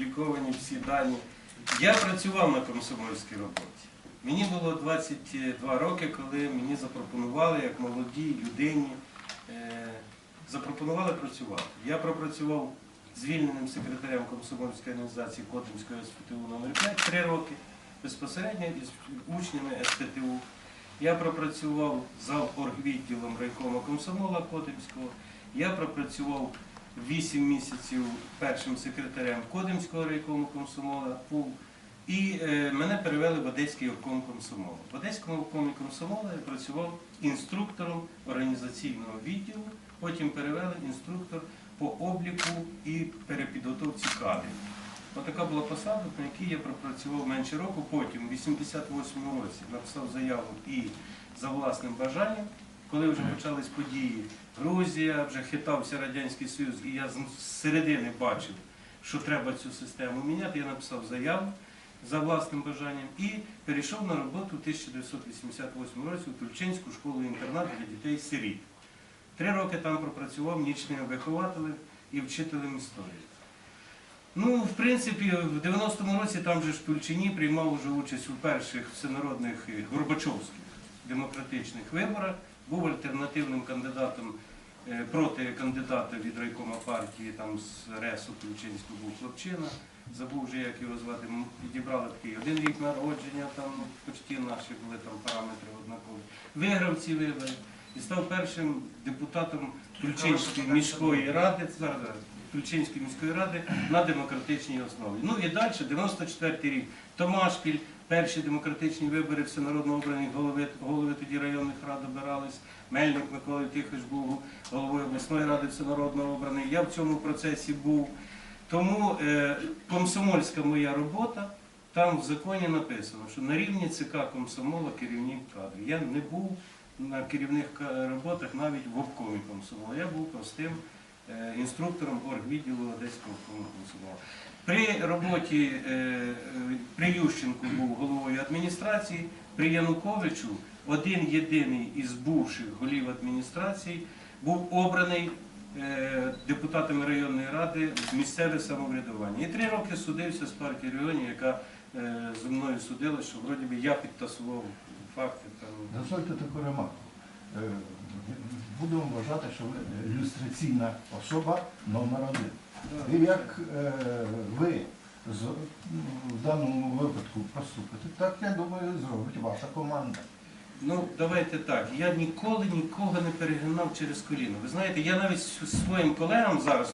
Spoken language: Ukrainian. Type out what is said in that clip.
опубліковані всі дані. Я працював на комсомольській роботі. Мені було 22 роки, коли мені запропонували, як молодій людині, е, запропонували працювати. Я пропрацював звільненим секретарем комсомольської організації Котинської СПТУ номер 5 три роки, безпосередньо із учнями СПТУ. Я пропрацював за оргвідділом райкому комсомола Котимського. Я пропрацював 8 місяців першим секретарем Кодимського райкому комсомола ПУ. І е, мене перевели в Одеський обком комсомола. В Одеському обкомі комсомола я працював інструктором організаційного відділу, потім перевели інструктор по обліку і перепідготовці кадрів. Отака була посада, на якій я пропрацював менше року. Потім, у 88-му році, написав заяву і за власним бажанням, коли вже почались події, Грузія, вже хитався Радянський Союз, і я з середини бачив, що треба цю систему міняти, я написав заяву за власним бажанням і перейшов на роботу у 1988 році у Тульчинську школу-інтернат для дітей сиріт. Три роки там пропрацював нічним вихователем і вчителем історії. Ну, в принципі, в 90-му році там же ж в Тульчині приймав уже участь у перших всенародних е, Горбачовських демократичних виборах, був альтернативним кандидатом е, проти кандидата від райкома партії, там з Ресу Тульчинського був хлопчина, забув вже, як його звати, підібрали такий один рік народження, там почти наші були там параметри однакові. Виграв ці вибори і став першим депутатом Тульчинської міської ради. Тульчинської міської ради на демократичній основі. Ну і далі, 94-й рік, Томашпіль, перші демократичні вибори всенародно обрані голови, Мельник Микола Тихош був головою обласної ради всенародно обраний. Я в цьому процесі був. Тому е, комсомольська моя робота, там в законі написано, що на рівні ЦК комсомола керівник кадрів. Я не був на керівних роботах навіть в обкомі комсомола. Я був простим е, інструктором оргвідділу Одеського обкому комсомола. При роботі е, е, при Ющенку був головою адміністрації, при Януковичу один єдиний із бувших голів адміністрації був обраний е, депутатами районної ради в місцеве самоврядування. І три роки судився з партією регіонів, яка е, зі мною судила, що вроді би я підтасував факти. Дозвольте таку ремарку. Е, Будемо вважати, що ви люстраційна особа номер один. І як ви в даному випадку поступите, так я думаю, зробить ваша команда. Ну, давайте так. Я ніколи нікого не перегинав через коліно. Ви знаєте, я навіть своїм колегам зараз.